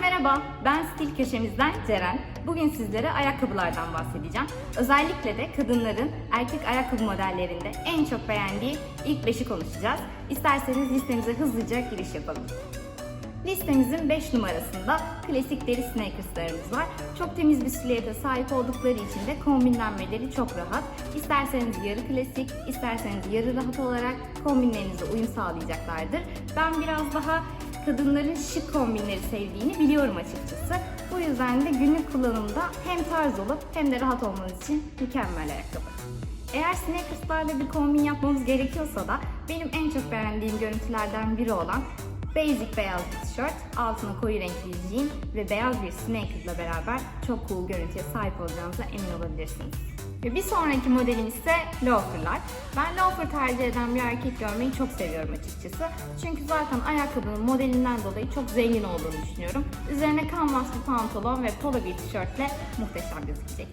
Merhaba, ben Stil Köşemizden Ceren. Bugün sizlere ayakkabılardan bahsedeceğim. Özellikle de kadınların erkek ayakkabı modellerinde en çok beğendiği ilk 5'i konuşacağız. İsterseniz listemize hızlıca giriş yapalım. Listemizin 5 numarasında klasik deri sneakerslarımız var. Çok temiz bir silüete sahip oldukları için de kombinlenmeleri çok rahat. İsterseniz yarı klasik, isterseniz yarı rahat olarak kombinlerinize uyum sağlayacaklardır. Ben biraz daha kadınların şık kombinleri sevdiğini biliyorum açıkçası. Bu yüzden de günlük kullanımda hem tarz olup hem de rahat olmanız için mükemmel ayakkabı. Eğer sneakerslarla bir kombin yapmamız gerekiyorsa da benim en çok beğendiğim görüntülerden biri olan basic beyaz bir tişört, altına koyu renkli jean ve beyaz bir sneaker'la beraber çok cool görüntüye sahip olacağınıza emin olabilirsiniz. Ve bir sonraki modelim ise loaferlar. Ben loafer tercih eden bir erkek görmeyi çok seviyorum açıkçası. Çünkü zaten ayakkabının modelinden dolayı çok zengin olduğunu düşünüyorum. Üzerine kanvas bir pantolon ve polo bir tişörtle muhteşem gözükecek.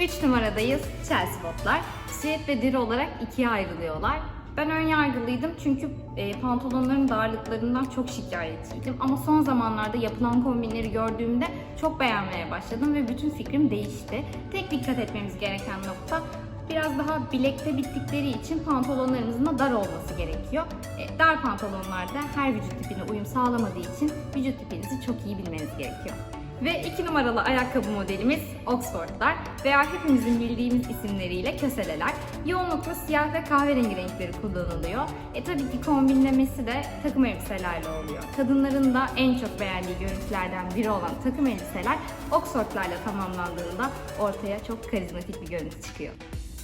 3 numaradayız Chelsea botlar. Siyet ve deri olarak ikiye ayrılıyorlar. Ben ön yargılıydım çünkü e, pantolonların darlıklarından çok şikayetçiydim. Ama son zamanlarda yapılan kombinleri gördüğümde çok beğenmeye başladım ve bütün fikrim değişti. Tek dikkat etmemiz gereken nokta biraz daha bilekte bittikleri için pantolonlarımızın da dar olması gerekiyor. E, dar pantolonlarda her vücut tipine uyum sağlamadığı için vücut tipinizi çok iyi bilmeniz gerekiyor. Ve iki numaralı ayakkabı modelimiz Oxford'lar veya hepimizin bildiğimiz isimleriyle köseleler. Yoğunlukla siyah ve kahverengi renkleri kullanılıyor. E tabii ki kombinlemesi de takım elbiselerle oluyor. Kadınların da en çok beğendiği görüntülerden biri olan takım elbiseler Oxford'larla tamamlandığında ortaya çok karizmatik bir görüntü çıkıyor.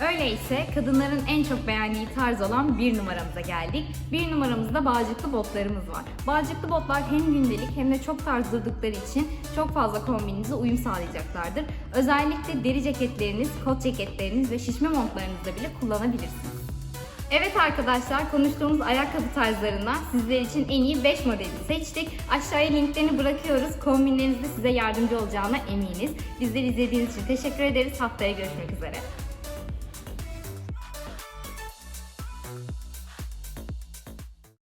Öyleyse kadınların en çok beğendiği tarz olan bir numaramıza geldik. Bir numaramızda bağcıklı botlarımız var. Bağcıklı botlar hem gündelik hem de çok tarz için çok fazla kombininize uyum sağlayacaklardır. Özellikle deri ceketleriniz, kot ceketleriniz ve şişme montlarınızda bile kullanabilirsiniz. Evet arkadaşlar konuştuğumuz ayakkabı tarzlarından sizler için en iyi 5 modeli seçtik. Aşağıya linklerini bırakıyoruz. Kombinlerinizde size yardımcı olacağına eminiz. Bizleri izlediğiniz için teşekkür ederiz. Haftaya görüşmek üzere. Thank you.